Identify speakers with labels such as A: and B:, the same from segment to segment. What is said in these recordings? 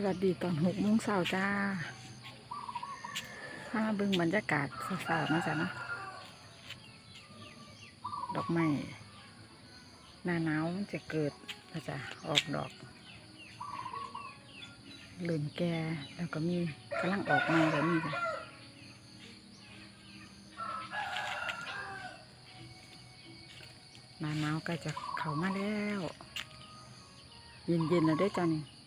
A: สวัสดีตอนหกโมงเช้าจ้าพามาบิ่งบรรยากาศเช้าๆนะจ๊ะนะดอกไม้หน้าหนาวมันจะเกิดนะจ๊ะออกดอกเริ่มแก่แล้วก็มีกำลังออกมาแบบนี้จ้ะหน้าหนาวก็จะเข้ามาแล้ว เย็นๆแล้วได้จ้ะนี่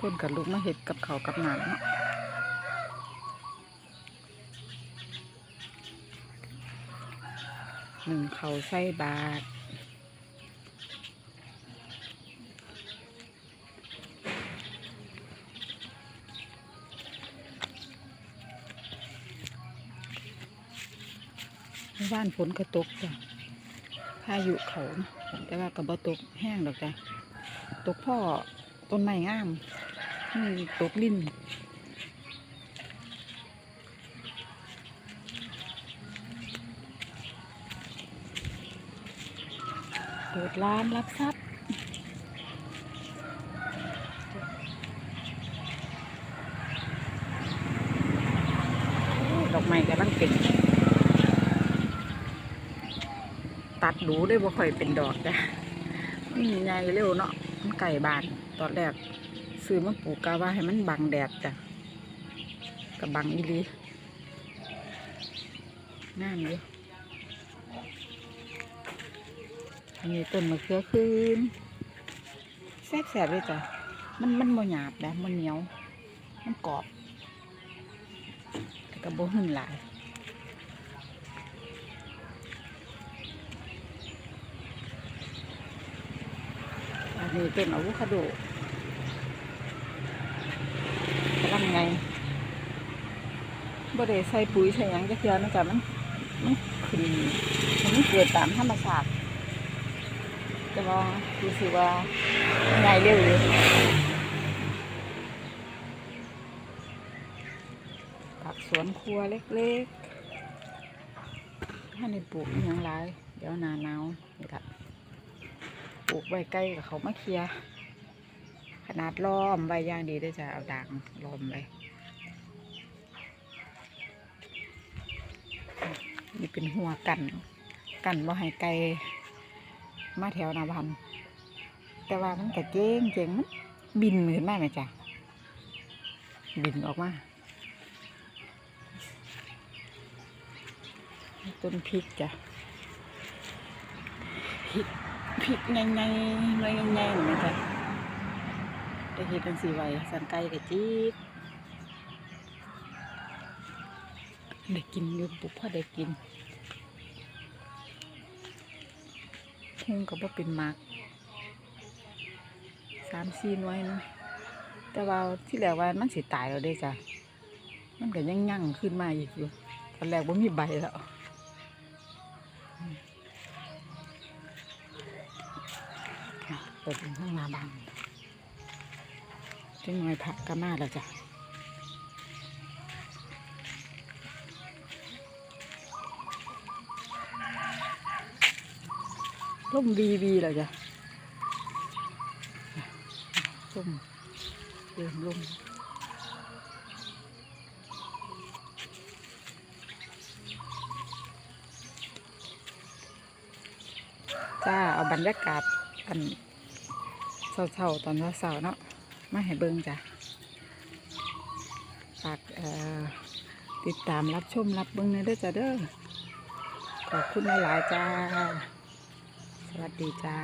A: คนกับลูกมาเห็ดกับเขากับหนังเนาะหนึ่งเขาใส่บาทบ้านฝนก็ตกจ้ะพายุเขานะแต่ว่ากับ่ตกแห้งดอกจ้ะ ตกพ่อต้นไม้งาม ตกลิ้นเปิดร้านรับทรัพย์ดอกไม้กำลังเป็นตัดดูได้บ่ค่อยเป็นดอกจ้ะมันใหญ่เร็วเนาะมันไก่บานตอนแรก ซื้อมาปลูกกะว่าให้มันบังแดดจ้ะกับบังอีลีงามอยู่อันนี้ต้นมะเขือคืนแซ่บๆเลยจ้ะมันมันบ่หยาบนะมันเหนียว มันกรอบแต่ก็บ่หึ่นหลายอันนี้ต้นอะโวคาโด กำลังไงบ่ได้ใส่ปุ๋ยใส่หยังจะเทื่อนะจ๊ะมันมันขึ้นมันเกิดตามธรรมชาติแต่ว่ารู้สึกว่าไงเร็วอยู่ผักสวนครัวเล็กๆถ้าในปลูกยังหลายเดี๋ยวนาหนาวนี่ค่ะปลูกใบใกล้กับเขามาเคลียร์ ขนาดล้อมใบย่างดีด้วยจะเอาด่างล้อมไว้นี่เป็นหัวกัน กันว่าให้ไก่มาแถวนาบันแต่ว่ามันก็เจ๊งเจ๊งมันบินขึ้นมาไหมจ๊ะบินออกมาต้นพริกจ้ะพริกพริกไงไงไงไงเหมือน กันได้เห็ดเป็นสีไว้สันไก่กับจี๊ดได้กินอยู่ปุ๊บพอได้กินหุ้งก็บ่เป็นมากสามสี่น้อยนะแต่ว่าที่แรกว่ามันสิตายแล้วเด้จ้ะมันก็ยังยั่งขึ้นมาอีกอยู่ตอนแรกว่ามีใบแล้วเปิดเป็นห้องน้ำบัง จังหน่อยผักก็มาแล้วจ้ะร่มวีวีแล้วจ้ะร่มเดินร่มจ้า เอาบรรยากาศอันเช้าๆตอนเช้าๆเนาะ มาให้เบิ่งจ้ะฝากติดตามรับชมรับเบิ่งในเด้อจ้ะเด้อขอบคุณหลายๆจ้า สวัสดีจ้า